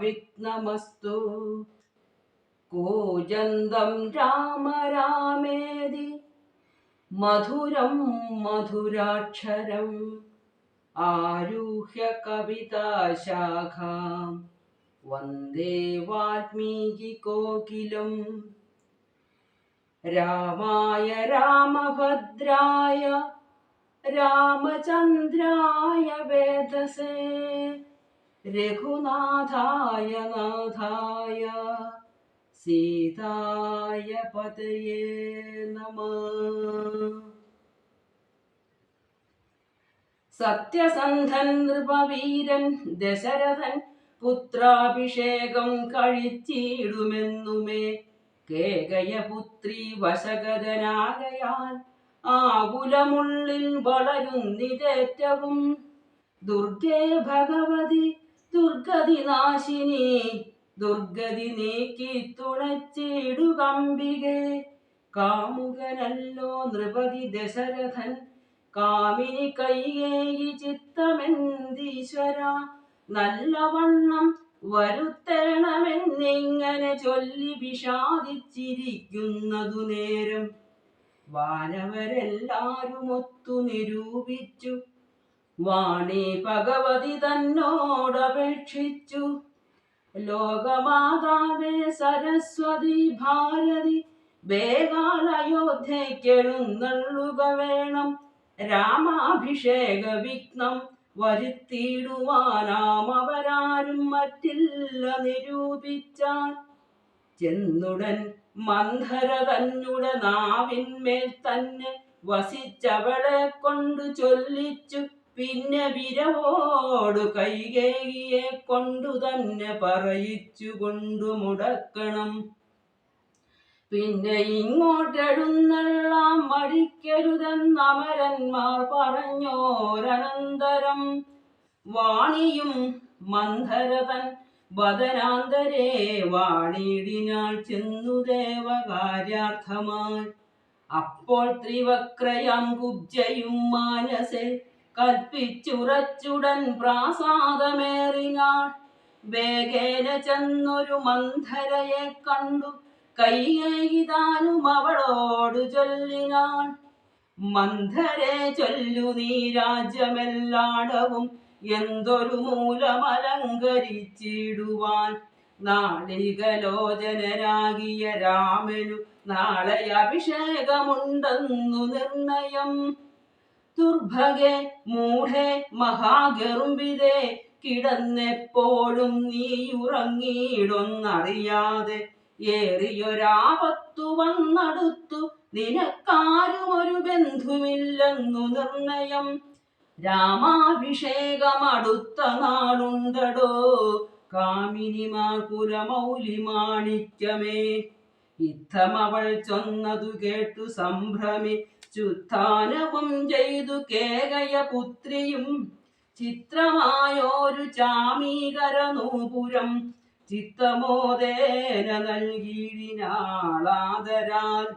विघ्नमस्तु। कोजन्दं राम रामेदि। मधुरं मधुराक्षरम् आरुह्य कविता कविताशाखां वंदे वाल्मीकिकोकिलम् रामाय रामभद्राय रामचन्द्राय वेदसे। രഘുനാഥായ നാഥായ സീതായ പതയേ നമ സത്യസന്ധൻ നൃപവീരൻ ദശരഥൻ പുത്രാഭിഷേകം കഴിച്ചിടുമെന്നുമേ കേകയപുത്രി വശഗതനാകയാൽ ആകുലമുള്ളിൽ വളരുന്നിതേറ്റവും ദുർഗേ ഭഗവതി ദുർഗതി നാശിനി ദുർഗതി നീക്കി തുണച്ചിടുകമ്പികെ കാമുകനല്ലോ നൃപതി ദശരഥൻ കാമിനി കൈകേയി ചിത്തമെന്തീശ്വര നല്ലവണ്ണം വരുത്തേണമെന്നിങ്ങനെ ചൊല്ലി വിഷാദിച്ചിരിക്കുന്നതു നേരം. വാനവരെല്ലാരും ഒത്തു നിരൂപിച്ചു. വാണി ഭഗവതി തന്നോടപേക്ഷിച്ചു ലോകമാതാവേ സരസ്വതി ഭാരതി വേഗാലയോധ്യയ്ക്കെഴുന്നള്ളുക വേണം. രാമാഭിഷേക വിഘ്നം വരുത്തിയിടുവാനാം അവരാരും മറ്റില്ല നിരൂപിച്ചാൽ ചെന്നുടൻ മന്ധര തന്നുടെ നാവിന്മേൽ തന്നെ വസിച്ചവളെ കൊണ്ടു ചൊല്ലിച്ചു. പിന്നെ വിരവോട് കൈകേകിയെ കൊണ്ടു തന്നെ പറയിച്ചു കൊണ്ടു മുടക്കണം. പിന്നെ ഇങ്ങോട്ടെഴുന്നള്ളാം മടിക്കരുതെന്നമരന്മാർ പറഞ്ഞോരനന്തരം. വാണിയും മന്ധരതൻ വദനാന്തരേ വാണിയിടിനാൾ ചെന്നു ദേവകാര്യാർത്ഥമായി. അപ്പോൾ ത്രിവക്രയാം കുബ്ജയും മാനസെ കൽപ്പിച്ചുറച്ചുടൻ പ്രാസാദമേറിനാൾ. വേഗേന ചെന്നൊരു മന്ധരയെ കണ്ടു. കൈകൈതാനും അവളോട് ചൊല്ലിനാൾ. മന്ധരെ ചൊല്ലു നീ രാജ്യമെല്ലാടവും. എന്തൊരു മൂലമലങ്കരിച്ചിടുവാൻ. നാളികലോചനരാകിയ രാമനു നാളെ അഭിഷേകമുണ്ടെന്നു നിർണയം. ദുർഭഗെ മൂഢെ മഹാഗർഭിതേ കിടന്നെപ്പോഴും നീ ഉറങ്ങിയിടൊന്നറിയാതെ ഏറിയൊരാപത്തു വന്നടുത്തു നിനക്കാരും ഒരു ബന്ധുമില്ലെന്നു നിർണയം. രാമാഭിഷേകമടുത്ത നാളുണ്ടടോ കാമിനിമാർ കുലമൗലി മാണിക്യമേ ഇത്തമവൾ ചൊന്നതു കേട്ടു സംഭ്രമിച്ചുത്ഥാനവും ചെയ്തു കേകയ പുത്രിയും ചിത്രമായോരു ചാമീകര നൂപുരം ചിത്തമോദേന നൽകിയിടിനാളാദരാൽ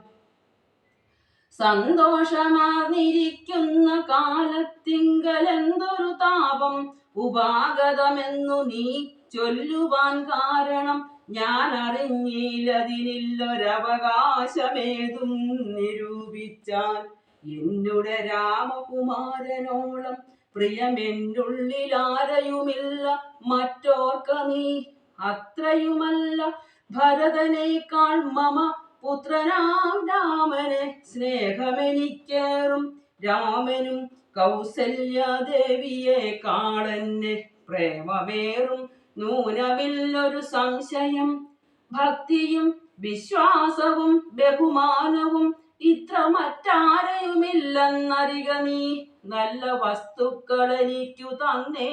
സന്തോഷമാർന്നിരിക്കുന്ന കാലത്തിങ്കലെന്തൊരു താപം ഉപാഗതമെന്നു നീ ചൊല്ലുവാൻ കാരണം ഞാൻ അറിഞ്ഞില്ലതിനില്ലൊരവകാശമേതും നിരൂപിച്ചാൽ എന്നുടെ രാമകുമാരനോളം പ്രിയമെന്നുള്ളിലാരയുമില്ല. മറ്റോർക്ക നീ അത്രയുമല്ല. ഭരതനേക്കാൾ മമ പുത്രനാം രാമനെ സ്നേഹമെനിക്കേറും. രാമനും കൗസല്യാദേവിയെ കാളന്നെ പ്രേമമേറും. നൂനമില്ലൊരു സംശയം ഭക്തിയും വിശ്വാസവും ബഹുമാനവും ഇത്ര മറ്റാരെയുമില്ലെന്നറിക നീ. നല്ല വസ്തുക്കൾ എനിക്കു തന്നേ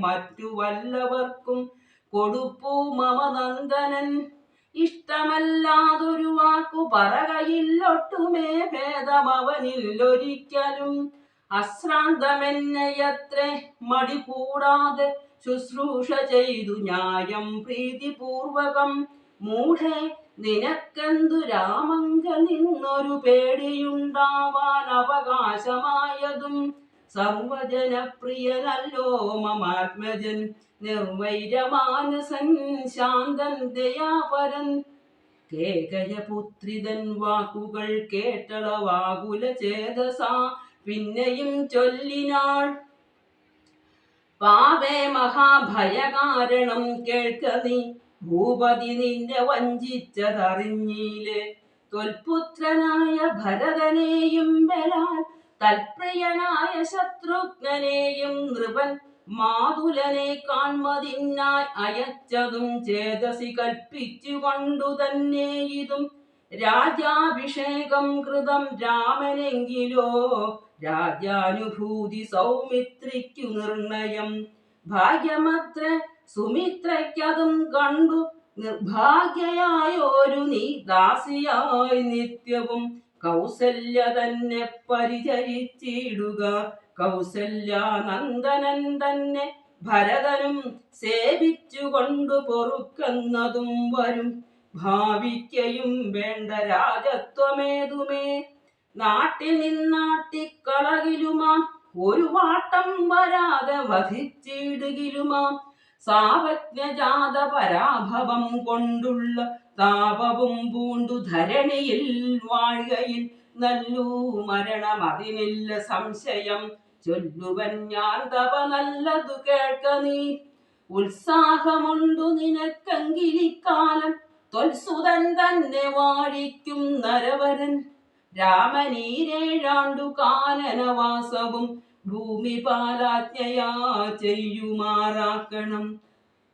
മറ്റു വല്ലവർക്കും കൊടുപ്പൂ മമ നന്ദനൻ ഇഷ്ടമല്ലാതൊരു വാക്കു പറകയില്ലൊട്ടുമേ ഭേദമവനില്ലൊരിക്കലും അശ്രാന്തമെന്നയത്രേ മടി കൂടാതെ ശുശ്രൂഷ ചെയ്തു ന്യായം പ്രീതിപൂർവകം. മൂഢേ നിനക്കെന്തു രാമങ്ക നിന്നൊരു പേടിയുണ്ടാവാൻ അവകാശമായതും. സർവജനപ്രിയനല്ലോ മമാത്മജൻ നിർവൈരമാനസൻ ശാന്തൻ ദയാപരൻ. കേകയപുത്രിതൻ വാക്കുകൾ കേട്ടളവാകുല ചേതസാ പിന്നെയും ചൊല്ലിനാൾ പാവേ മഹാഭയകാരണം കേൾക്ക നീ. ഭൂപതി നിന്നെ വഞ്ചിച്ചതറിഞ്ഞീൽ. തൊൽപുത്രനായ ഭരതനെയും ബലാൽ തൽപ്രിയനായ ശത്രുഘ്നനെയും നൃപൻ മാതുലനെ കാൺമതിന്നായി അയച്ചതും ചേതസി കൽപ്പിച്ചുകൊണ്ടു തന്നെ ഇതും. രാജാഭിഷേകം കൃതം രാമനെങ്കിലോ രാജാനുഭൂതി സൗമിത്രിക്കു നിർണയം. ഭാഗ്യമത്ര സുമിത്രയ്ക്കതും കണ്ടു. നിർഭാഗ്യയായോരു നീ ദാസിയായി നിത്യവും. കൗസല്യ തന്നെ പരിചരിച്ചിടുക. കൗസല്യാനന്ദനൻ തന്നെ ഭരതനും സേവിച്ചുകൊണ്ടു പൊറുക്കുന്നതും വരും. ഭാവിക്കയും വേണ്ട രാജത്വമേതുമേ? നാട്ടിൽ നിന്നാട്ടിക്കളകിലുമാം ഒരു വാട്ടം വരാതെ വധിച്ചിടുകിലുമാം. സാവജ്ഞജാത പരാഭവം കൊണ്ടുള്ള താപവും പൂണ്ടു ധരണിയിൽ വാഴുകയിൽ നല്ലൂ മരണം അതിനില്ല സംശയം. ചൊല്ലുവൻ ഞാൻ തവ നല്ലതു കേൾക്ക നീ. ഉത്സാഹമുണ്ടു നിനക്കെങ്കിലിക്കാലം. തൊൽസുതൻ തന്നെ വാഴിക്കും നരവരൻ. രാമനീരേഴാണ്ടു കാനനവാസവും ഭൂമിപാലാജ്ഞയാ ചെയ്യുമാറാക്കണം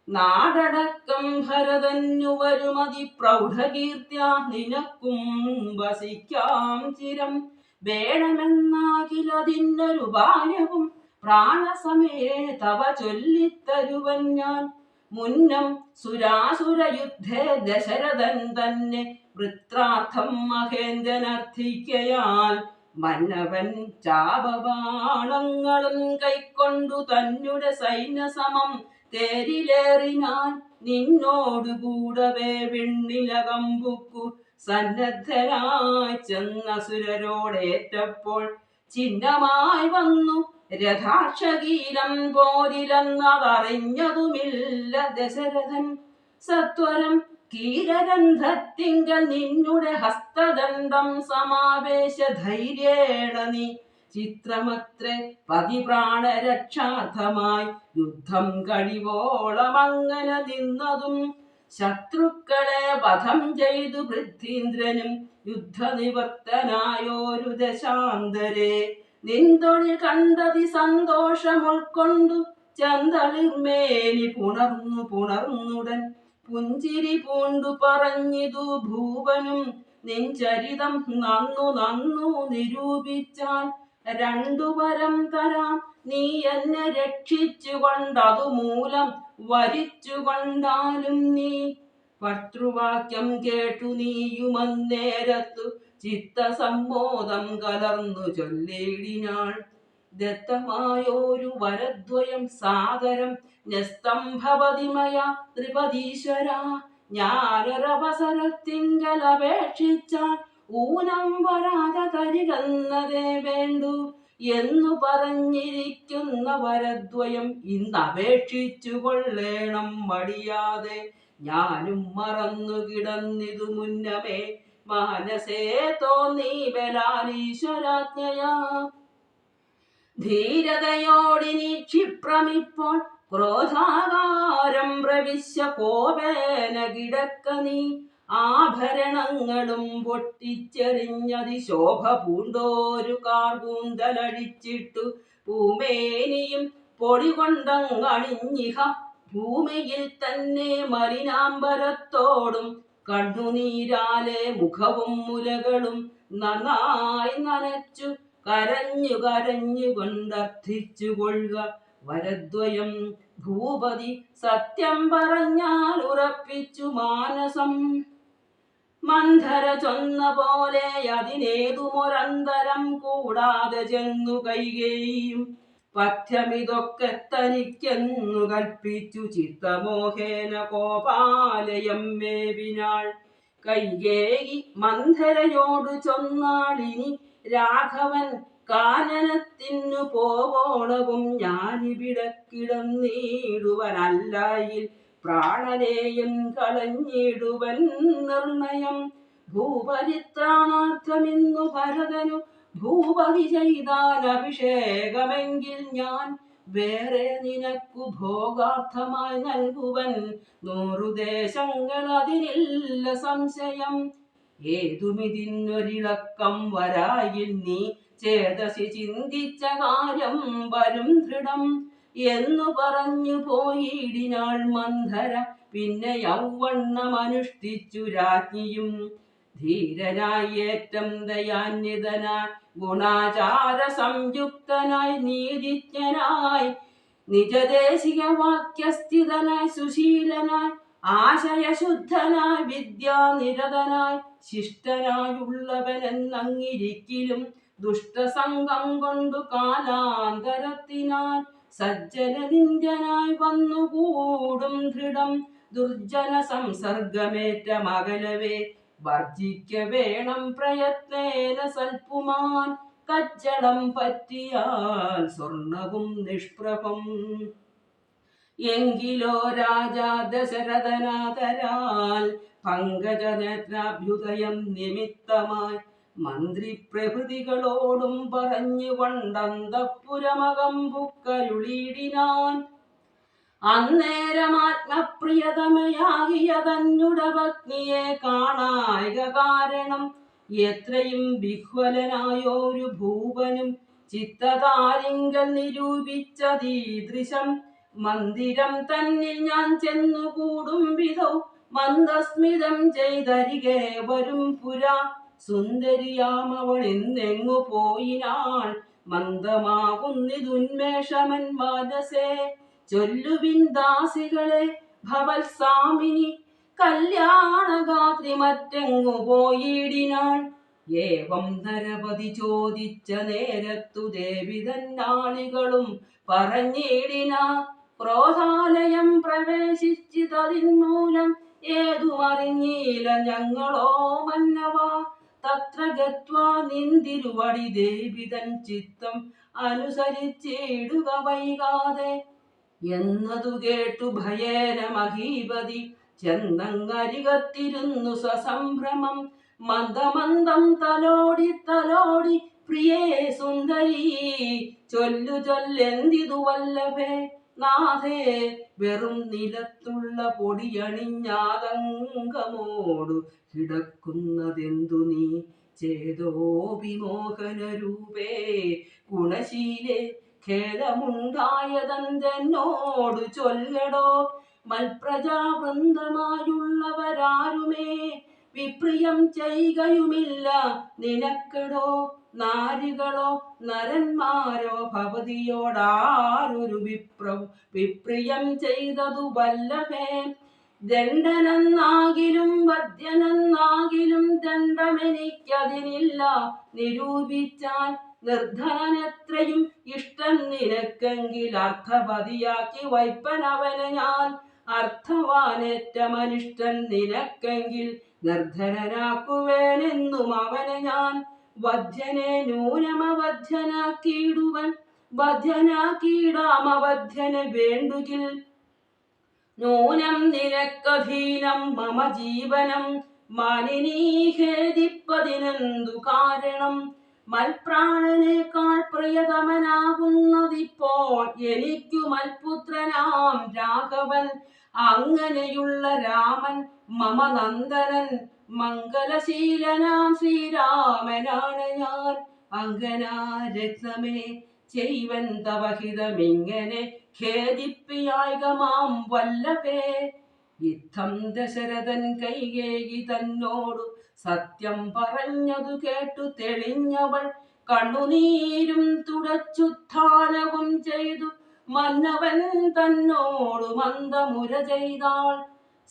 നാടടക്കം ഭരതന്നു വരുമതി പ്രൗഢകീർത്തിയ നിനക്കും വസിക്കാം ചിരം. വേണമെന്നാകിലതിന്നൊരു ബാല്യവും പ്രാണസമേ തവ ചൊല്ലിത്തരുവൻ ഞാൻ. മുന്നം സുരാസുര യുദ്ധേ ദശരഥൻ തന്നെ വൃത്രാർത്ഥം മഹേന്ദ്രനർത്ഥിക്കയാൽ മന്നവൻ ചാപബാണങ്ങളും കൈക്കൊണ്ടു തന്നുടെ സൈന്യസമം തേരിലേറിനാൻ നിന്നോടുകൂടവേ വിണ്ണിലകമ്പുക്കു ചെന്ന സുരരോടേറ്റപ്പോൾ ചിഹ്നമായി വന്നു. രഥാക്ഷകീലം പോരിലെന്നതറിഞ്ഞതുമില്ല ദശരഥൻ. സത്വരം കീരരന്ധത്തിങ്കൽ നിന്നുടെ ഹസ്തദന്തം സമാവേശ ധൈര്യേണ നീ. ചിത്രമത്രേ പതിപ്രാണരക്ഷാർത്ഥമായി യുദ്ധം കഴിവോളം അങ്ങനെ നിന്നതും ശത്രുക്കളെ വധം ചെയ്തു പൃഥ്വീന്ദ്രനും യുദ്ധനിവർത്തനായോരു ദശാന്തരെ. നിന്തൊഴിൽ കണ്ടതി സന്തോഷം ഉൾക്കൊണ്ടു ചന്തളിർമേനി പുണർന്നു പുണർന്നുടൻ പുഞ്ചിരി പൂണ്ടു പറഞ്ഞിതു ഭൂപനും നെഞ്ചരിതം നന്നു നന്നു നിരൂപിച്ചാൽ രണ്ടു വരം തരാം നീ എന്നെ രക്ഷിച്ചു കൊണ്ടതു മൂലം വരിച്ചു കൊണ്ടാലും നീ. ഭർത്തൃവാക്യം കേട്ടു നീയുമന്നേരത്തു ചിത്തസമ്മോദം കലർന്നു ചൊല്ലിടിനാൾ. ദത്തമായോരു വരദ്വയം സാദരം ന്യസ്തംഭവതിമയ ത്രിപദീശ്വര ഞാനൊരവസരത്തിങ്കലപേക്ഷിച്ചാൽ ഊനം വരാതെ തരികന്നതേ വേണ്ടു എന്നു പറഞ്ഞിരിക്കുന്ന വരദ്വയം ഇന്നപേക്ഷിച്ചു കൊള്ളേണം മടിയാതെ. ഞാനും മറന്നു കിടന്നിതു മുന്നമേ മാനസേ തോന്നി ബലാലീശ്വരാജ്ഞയാ ധീരതയോടിനി ക്ഷിപ്രമിപ്പോൾ ക്രോധാകാരം പ്രവിശ്യ കോപേന കിടക്ക നീ. ആഭരണങ്ങളും പൊട്ടിച്ചെറിഞ്ഞതി ശോഭ പൂണ്ടോരു കാർകൂന്തലടിച്ചിട്ടു പൂമേനിയും പൊടി കൊണ്ടങ്ങണിഞ്ഞിഹ ഭൂമിയിൽ തന്നെ മലിനാംബരത്തോടും കണ്ണുനീരാലെ മുഖവും മുലകളും നന്നായി നനച്ചു കരഞ്ഞു കരഞ്ഞു കൊണ്ടർത്ഥിച്ചു കൊള്ളുക വരദ്വയം ഭൂപതി സത്യം പറഞ്ഞാൽ ഉറപ്പിച്ചു മാനസം. മന്ധര ചൊന്ന പോലെ അതിനേതുമൊരന്തരം കൂടാതെ ചെന്നു കൈകേയും. പഥ്യമിതൊക്കെ തനിക്കെന്നു കൽപ്പിച്ചു ചിത്തമോഹേന കോപാലയം മേവിനാൾ. കൈകേയി മന്ധരയോട് ചൊന്നാളിനി രാഘവൻ കാനനത്തിനു പോവോളവും ഞാനിവിടെ കിടന്നിടുവനല്ലായിൽ പ്രാണനെയും കളഞ്ഞിടുവൻ നിർണയം. ഭൂപരിത്രാണാർത്ഥമിന്നു ഭരതനു ഭൂപതി ചെയ്താൽ അഭിഷേകമെങ്കിൽ ഞാൻ വേറെ നിനക്കു ഭോഗാർത്ഥമായി നൽകുവൻ. നൂറു ദേശങ്ങൾ അതിനില്ല സംശയം. ഏതുമിതിന്നൊരിളക്കം വരായിൽ നീ ചേതസി ചിന്തിച്ച കാര്യം വരും ദൃഢം എന്നു പറഞ്ഞു പോയിടിനാൾ മന്ധര. പിന്നെ യൗവണ്ണം അനുഷ്ഠിച്ചു രാജ്ഞിയും ധീരനായി ഏറ്റം ദയാന്വിതനായി ഗുണാചാര സംയുക്തനായി നീതിജ്ഞനായി. നിജദേശിക വാക്യസ്ഥിതനായി സുശീലനായി. ആശയശുദ്ധനായി വിദ്യാനിരതനായി ശിഷ്ടനായുള്ളവനെന്നങ്ങിരിക്കിലും ദുഷ്ടസംഗം കൊണ്ടു കാലാന്തരത്തിനാൽ സജ്ജനനിന്ദ്യനായി വന്നുകൂടും ദൃഢം. ദുർജന സംസർഗമേറ്റ മകലവേ വർജിക്ക വേണം പ്രയത്നേന സൽപുമാൻ കച്ചടം പറ്റിയാൽ സ്വർണവും നിഷ്പ്രഭം. എങ്കിലോ രാജാ ദശരഥനാഥരാൽ പങ്കജനേത്രാഭ്യുദയം നിമിത്തമായി മന്ത്രി പ്രഭൃതികളോടും പറഞ്ഞുകൊണ്ടന്തപ്പുരമകം ബുക്കരുളിയിടിനാൻ അന്നേരമാത്മപ്രിയതമയാകിയ തന്നുടെ പത്നിയെ കാണായക കാരണം എത്രയും വിഹ്വലനായോരു ഭൂപനും ചിത്തതാരിങ്കൽ നിരൂപിച്ചതീദൃശം. മന്ദിരം തന്നിൽ ഞാൻ ചെന്നുകൂടും വിധൗ മന്ദസ്മിതം ചെയ്തരികെ വരും പുരാ. സുന്ദരിയാമവൾ ഇന്നെങ്ങു പോയിനാൾ മന്ദമാകുന്നിതുന്മേഷമൻ മനസേ. ചൊല്ലുവിൻ ദാസികളെ ഭവത്സാമിനി കല്യാണഗാത്രി മറ്റെങ്ങു പോയിടിനാൾ. ഏവം നരപതി ചോദിച്ച നേരത്തു ദേവി തന്നാളികളും പറഞ്ഞിടിന. ക്രോധാലയം പ്രവേശിച്ചിതതിന്മൂലം ഏതുമറിഞ്ഞില്ല ഞങ്ങളോ മന്നവ. തത്ര ഗത്വാ നിന്തിരുവടി ദേവിതൻ ചിത്തം അനുസരിച്ചിടുക വൈകാതെ. എന്നതു കേട്ടു ഭയേന മഹീപതി ചെന്നങ്ങരികത്തിരുന്നു സസംഭ്രമം. മന്ദമന്ദം തലോടി തലോടി പ്രിയേ സുന്ദരി ചൊല്ലു ചൊല്ലെന്തിതു വല്ലഭേ നാഥേ വെറും നിലത്തുള്ള പൊടിയണിഞ്ഞാതങ്കമോടു കിടക്കുന്നതെന്തു നീ ചേതോ വിമോഹനരൂപേ? ഗുണശീലെ ഖേദമുണ്ടായതെന്തെന്നോടു ചൊല്ലടോ. മൽപ്രജാവൃന്ദമായുള്ളവരാരുമേ? വിപ്രിയം ചെയ്യുകയുമില്ല നിനക്കടോ. നാരികളോ നരന്മാരോ ഭവതിയോടാരൊരു വിപ്രവും വിപ്രിയം ചെയ്തതു വല്ലഭേ. ദണ്ഡനെന്നാകിലും വദ്യനെന്നാകിലും ദണ്ഡമെനിക്കതിനില്ല. നിരൂപിച്ചാൽ നിർധനനെത്രയും ഇഷ്ടം നിനക്കെങ്കിൽ അർത്ഥപതിയാക്കി വൈപ്പനവനെ ഞാൻ. അർത്ഥവാനേറ്റമനിഷ്ടൻ നിനക്കെങ്കിൽ നിർധനനാക്കുവേനെന്നും അവനെ ഞാൻ. വധ്യനെ നൂനമവധ്യനാക്കിയിടുവൻ വധ്യനാക്കിയിടാമവധ്യന് വേണ്ടുകിൽ. നൂനം നിനക്കധീനം മമ ജീവനം. മാനിനീഹേദിപ്പതിനെന്തു കാരണം? മൽപ്രാണനേക്കാൾ പ്രിയതമനാകുന്നതിപ്പോൾ എനിക്കു മൽപുത്രനാം രാഘവൻ. അങ്ങനെയുള്ള രാമൻ മമ നന്ദനൻ മംഗലശീലനാം ശ്രീരാമനാണ് ഞാൻ. അങ്കനാ രത്നമേ ചെയ്വൻ തവഹിതമിങ്ങനെ ഖേദിപ്പിയായികമാം വല്ലഭേ. യുദ്ധം ദശരഥൻ കൈകേകി തന്നോടു സത്യം പറഞ്ഞതു കേട്ടു തെളിഞ്ഞവൾ. കണ്ണുനീരും തുടച്ചുത്ഥാനവും ചെയ്തു മന്നവൻ തന്നോട് മന്ദമുര ചെയ്താൾ.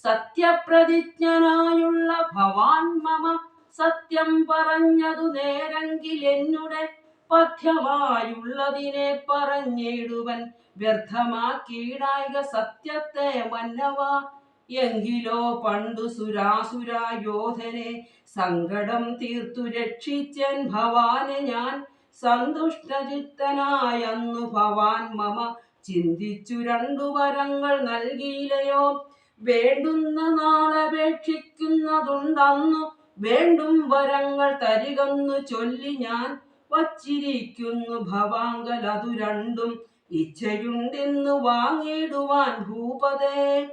സത്യപ്രതിജ്ഞനായുള്ള ഭവാൻ മമ സത്യം പറഞ്ഞതു നേരെങ്കിൽ എന്നുടെ പഥ്യമായുള്ളതിനെ പറഞ്ഞിടുവൻ. വ്യർത്ഥമാക്കിയിടായിക സത്യത്തെ മന്നവ എങ്കിലോ പണ്ടു സുരാസുരായോധനെ സങ്കടം തീർത്തു രക്ഷിച്ചൻ ഭവാനെ ഞാൻ. സന്തുഷ്ടചിത്തനായന്നു ഭവാൻ മമ ചിന്തിച്ചു രണ്ടു വരങ്ങൾ നൽകിയില്ലയോ? വേണ്ടുന്ന നാളപേക്ഷിക്കുന്നതുണ്ടെന്നു വേണ്ടും വരങ്ങൾ തരികന്നു ചൊല്ലി ഞാൻ വച്ചിരിക്കുന്നു ഭവാങ്കൽ അതു രണ്ടും ഇച്ഛയുണ്ടെന്നു വാങ്ങിടുവാൻ ഭൂപതേ.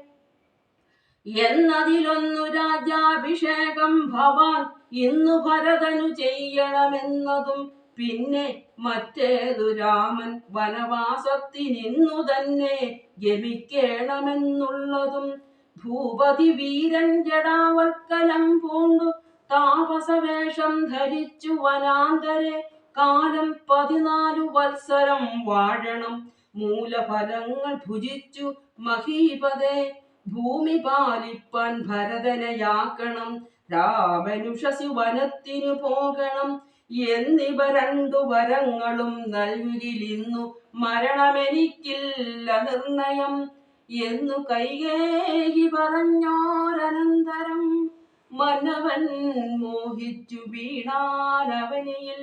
എന്നതിലൊന്നു രാജാഭിഷേകം ഭവാൻ ഇന്നു ഭരതനു ചെയ്യണമെന്നതും പിന്നെ മറ്റേതു രാമൻ വനവാസത്തിനിന്നു തന്നെ ഗമിക്കേണമെന്നുള്ളതും ഭൂപതി വീരൻ ജടാവൽക്കലം പൂണ്ടു താപസവേഷം ധരിച്ചു വനാന്തരെ കാലം പതിനാലു വത്സരം വാഴണം മൂലഫലങ്ങൾ ഭുജിച്ചു മഹീപതേ ഭൂമി പാലിപ്പാൻ ഭരതനയാക്കണം രാമനുഷസി വനത്തിനു പോകണം എന്നിവ രണ്ടു വരങ്ങളും നൽകിലിന്നു. മരണമെനിക്കില്ല നിർണയം. എന്നു കൈകേകി പറഞ്ഞോരനന്തരം മനവൻ മോഹിച്ചു വീണാനവനിയിൽ.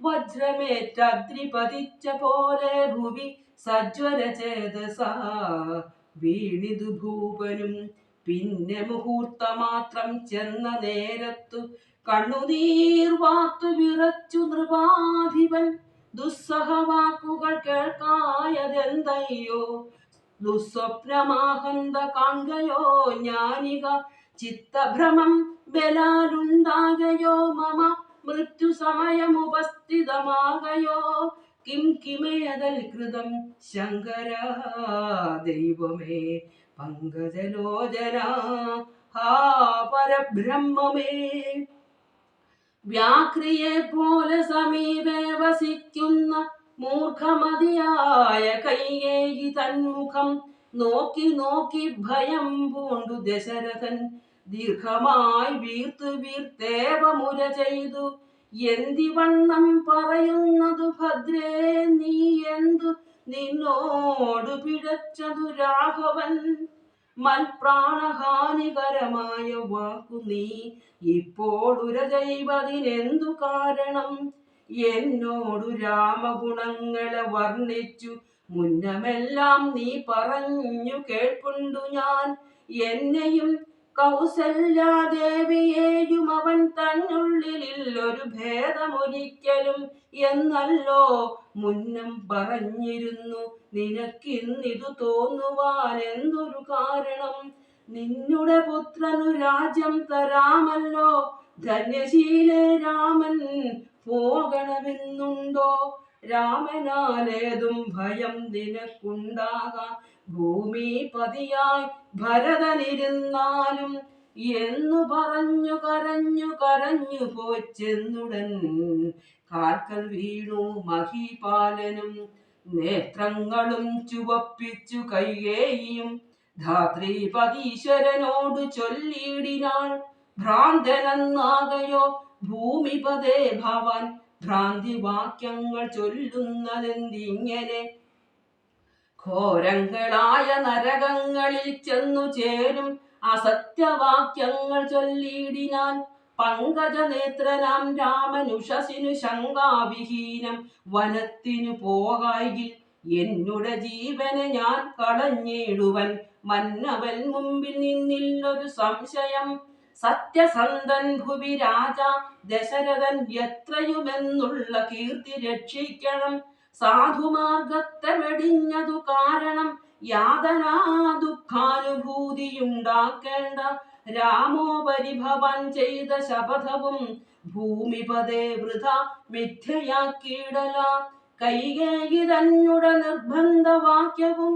വജ്രമേറ്റി പതിച്ച പോലെ ഭുവി സജ്വര ചേതസ വീണിതു ഭൂപനും. പിന്നെ മുഹൂർത്തമാത്രം ചെന്ന നേരത്തു കണ്ണുനീർ വാത്തു വിറച്ചു നൃപാധിപൻ. ദുസ്സഹവാക്കുകൾ കേൾക്കായതെന്തയ്യോ? ദുസ്വപ്നമാഹന്ത കാണുകയോ ജ്ഞാനിക ചിത്തഭ്രമം ബലാലുണ്ടാകയോ? മമ മൃത്യു സമയമുപസ്ഥിതമാകയോ കിം കിമേതൽ കൃതം ശങ്കര ദൈവമേ പങ്കജലോചന ഹാ പരബ്രഹ്മമേ. വ്യാക്രിയെ പോലെ സമീപേ വസിക്കുന്ന മൂർഖമതിയായ കൈകേയി തന്മുഖം നോക്കി നോക്കി ഭയം പൂണ്ടു ദശരഥൻ. ദീർഘമായി വീർത്തു വീർത്തേവമുര ചെയ്തു. എന്തിവണ്ണം പറയുന്നതു ഭദ്രേ നീ എന്തു നിന്നോട് പിഴച്ചതു രാഘവൻ? മൽപ്രാണഹാനികരമായ വാക്കു നീ. ഇപ്പോൾ ചെയ്വതിനെന്തു കാരണം? എന്നോടു രാമഗുണങ്ങളെ വർണിച്ചു. മുന്നമെല്ലാം നീ പറഞ്ഞു കേൾപ്പുണ്ടു ഞാൻ. എന്നെയും കൗസല്യാദേവിയെയും അവൻ തന്നുള്ളിൽ ഒരു ഭേദമൊരിക്കലും എന്നല്ലോ മുന്നം പറഞ്ഞിരുന്നു. നിനക്കിന്നിതു തോന്നുവാൻ എന്തൊരു കാരണം? നിന്നുടെ പുത്രനു രാജ്യം തരാമല്ലോ. ധന്യശീലേ രാമൻ പോകണമെന്നുണ്ടോ? രാമനാലേതും ഭയം നിനക്കുണ്ടാകാം. ഭൂമിപതിയായി ഭരതനിരുന്നാലും എന്നു പറഞ്ഞു കരഞ്ഞു കരഞ്ഞു പോച്ചെന്നുടൻ കാർക്കൽ വീണു മഹീപാലനും നേത്രങ്ങളും ചുവപ്പിച്ചു കൈകേയും ധാത്രീപതീശ്വരനോട് ചൊല്ലിയിടിനാൾ ഭ്രാന്തനെന്നാകയോ ഭൂമിപതേ ഭവൻ ഭ്രാന്തി വാക്യങ്ങൾ ചൊല്ലുന്നതെന്തിങ്ങനെ ഘോരങ്ങളായ നരകങ്ങളിൽ ചെന്നു ചേരും. അസത്യവാക്യങ്ങൾ ചൊല്ലിയിടിനാൻ പങ്കജനേത്രനാം രാമനുഷസിനു ശങ്കാവിഹീനം വനത്തിനു പോകായിൽ എന്നുടെ ജീവനെ ഞാൻ കളഞ്ഞിടുവൻ. മന്നവൻ മുമ്പിൽ നിന്നില്ലൊരു സംശയം. സത്യസന്ധൻ ഭുവി രാജ ദശരഥൻ എത്രയുമെന്നുള്ള കീർത്തി രക്ഷിക്കണം. സാധുമാർഗത്തെ വെടിഞ്ഞതു കാരണം യാതനാ ദുഃഖാനുഭൂതിയുണ്ടാക്കേണ്ട രാമോപരിഭവൻ ചെയ്ത ശപഥവും ഭൂമിപതേ വൃഥ മിഥ്യയാക്കിയിടല. കൈകേയി തന്നുടെ നിർബന്ധവാക്യവും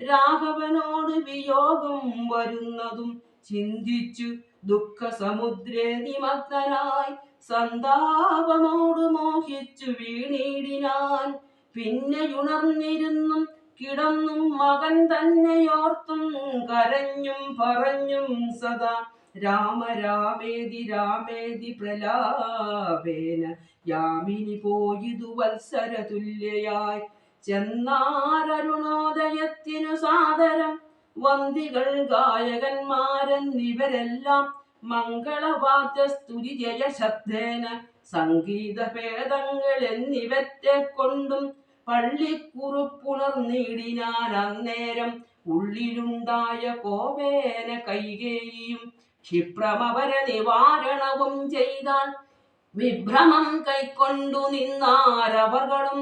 രാഘവനോട് വിയോഗം വരുന്നതും ചിന്തിച്ചു ദുഃഖ സമുദ്രേ നിമഗ്നായി സന്താപമോട് മോഹിച്ചു വീണിടിനാൻ. പിന്നെയുണർന്നിരുന്നും കിടന്നും മകൻ തന്നെയോർത്തും കരഞ്ഞും പറഞ്ഞും സദാ രാമ രാമേതി രാമേതി പ്രലാപേന യാമിനി പോയിതു വത്സര തുല്യയായി ചെന്നാരരുണോദയത്തിനു സാദരം വന്ദികൾ ഗായകന്മാരെന്നിവരെല്ലാം മംഗളവാദ്യ സ്തുതി ജയ ശബ്ദേന സംഗീത ഭേദങ്ങൾ എന്നിവറ്റെ കൊണ്ടും പള്ളിക്കുറുപ്പുണർന്നിടിനാൻ അന്നേരം ഉള്ളിലുണ്ടായ കോപേന കൈകേയും. ക്ഷിപ്രമവര നിവാരണവും ചെയ്താൽ വിഭ്രമം കൈക്കൊണ്ടു നിന്നാരവർകളും.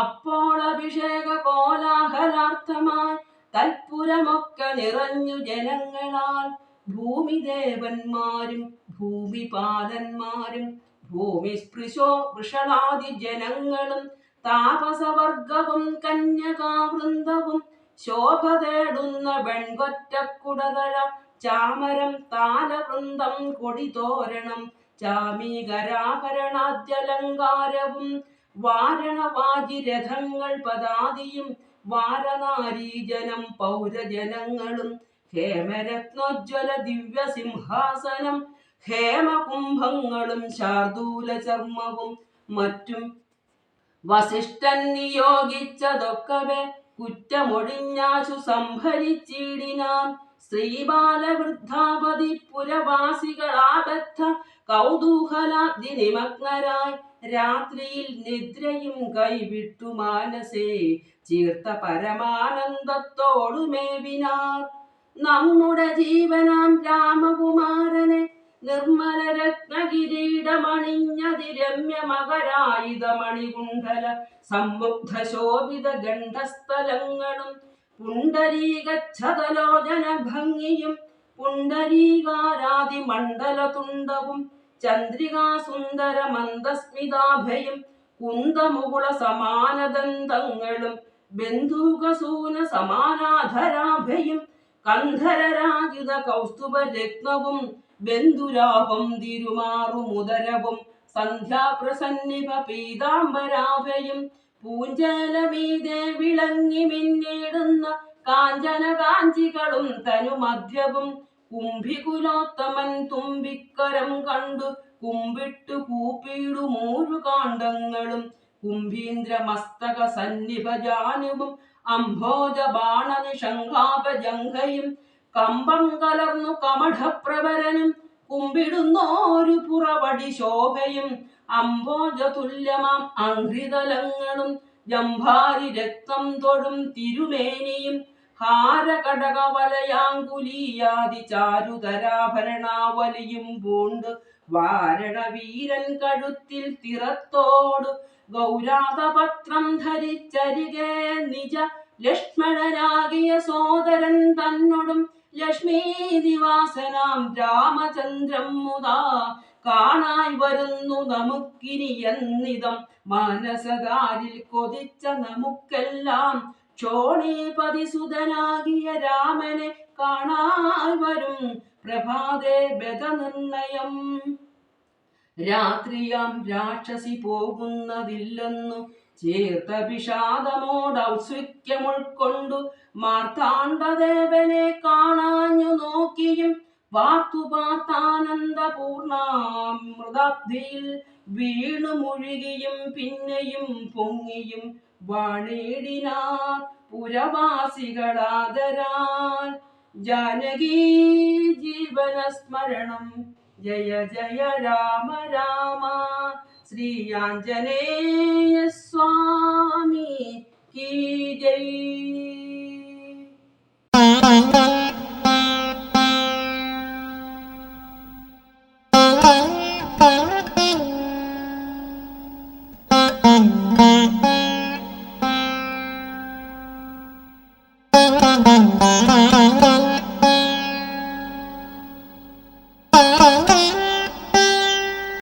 അപ്പോൾ അഭിഷേക കോലാഹലാർത്ഥമായി തൽപുരമൊക്കെ നിറഞ്ഞു ജനങ്ങളാൽ ഭൂമിദേവന്മാരും ഭൂമിപാലന്മാരും ഭൂമിസ്പൃശോ വൃഷണാദി ജനങ്ങളും താപസവർഗവും കന്യകാവൃന്ദവും ശോഭ തേടുന്ന വെൺകൊറ്റക്കുടതഴ ചാമരം താലവൃന്ദം കൊടിതോരണം ചാമീകരാഭരണാദ്യലങ്കാരവും വാരണവാജിരഥങ്ങൾ പദാതിയും വാരനാരീജനം പൗരജനങ്ങളും ഹേമരത്നോജ്വല ദിവ്യസിംഹാസനം ഹേമകുംഭങ്ങളും ശാർദൂല ചർമ്മവും മറ്റും വസിഷ്ഠൻ നിയോഗിച്ചതൊക്കവേ കുറ്റമൊഴിഞ്ഞാശു സംഭരിച്ചിടിനാൻ ശ്രീബാലവൃദ്ധാപതി പുരവാസികളാബദ്ധ കൗതൂഹലാബ്ദി നിമഗ്നരായി. രാത്രിയിൽ നിദ്രയും കൈവിട്ടു മാനസേ ചീർത്ത പരമാനന്ദത്തോടുമേവിനാർ. നമ്മുടെ ജീവനാം രാമകുമാരനെ നിർമ്മല രത്നകിരീടമണിഞ്ഞതി രമ്യ മകരായുധമണികുണ്ഡല സമ്മുഗ്ധ ശോഭിത ഗണ്ഡസ്ഥലങ്ങളും പുണ്ടരീകച്ഛതലോചന ഭംഗിയും പുണ്ടരീകാരാതി മണ്ഡലതുണ്ടവും ചന്ദ്രികാസുന്ദര മന്ദസ്മിതാഭയും കുന്തമുകുള സമാനദന്തങ്ങളും ബന്ധൂകസൂന സമാനാധരാഭയും കന്ധരരാജിത കൗസ്തുഭ രത്നവും ബന്ധുരാപം തിരുമാറുമുദരവും സന്ധ്യാപ്രസന്നിപ പീതാംബരാഭയും പൂഞ്ചലമീതെ വിളങ്ങി മിന്നിടുന്ന കാഞ്ചന കാഞ്ചികളും തനുമധ്യവും കുംഭികുലോത്തമൻ തുമ്പിക്കരം കണ്ടു കുമ്പിട്ടു കൂപ്പിടുമൂരു കാണ്ഡങ്ങളും കുംഭീന്ദ്ര മസ്തക സന്നിഭജാനുവും അംഭോജ ബാണനിഷങ്കാപജംഘയും കമ്പം കലർന്നു കമഠപ്രവരനും കുമ്പിടുന്നോരു പുറവടി ശോഭയും അംബോജ തുല്യമാം അംഘ്രിതലങ്ങളും ജംഭാരി രക്തം തൊടും തിരുമേനിയും ഹാരകടകവലയാങ്കുലീയാതി ചാരുതരാഭരണാവലിയും പൂണ്ട് വാരണവീരൻ കഴുത്തിൽ തിറത്തോട് ഗൗരാതപത്രം ധരിച്ചരികെ നിജ ലക്ഷ്മണനാകിയ സോദരൻ തന്നോടും ലക്ഷ്മീ നിവാസനാം രാമചന്ദ്രം മുതാ. കാണായി വരുന്നു നമുക്കിനി എന്നിതം. മാനസകാരിൽ കൊതിച്ച നമുക്കെല്ലാം. ക്ഷോണീപതിസുതനാകിയ രാമനെ കാണാൻ വരും. പ്രഭാതേ ബദനിർണയം. രാത്രിയാം രാക്ഷസി പോകുന്നതില്ലെന്നു ചേർത്ത വിഷാദമോട് ഉൾക്കൊണ്ടു മാർത്താണ്ഡദേവനെ കാണാഞ്ഞു നോക്കിയും വാർത്തു പാർത്താനന്ദപൂർണാമൃതാബ്ധിയിൽ വീണു മുഴുകിയും പിന്നെയും പൊങ്ങിയും വാണേടിനാർ പുരവാസികളാദരാൽ. ജാനകീ ജീവന സ്മരണം ജയ ജയ രാമ രാമ ശ്രീ ആഞ്ജനേയ സ്വാമി കീ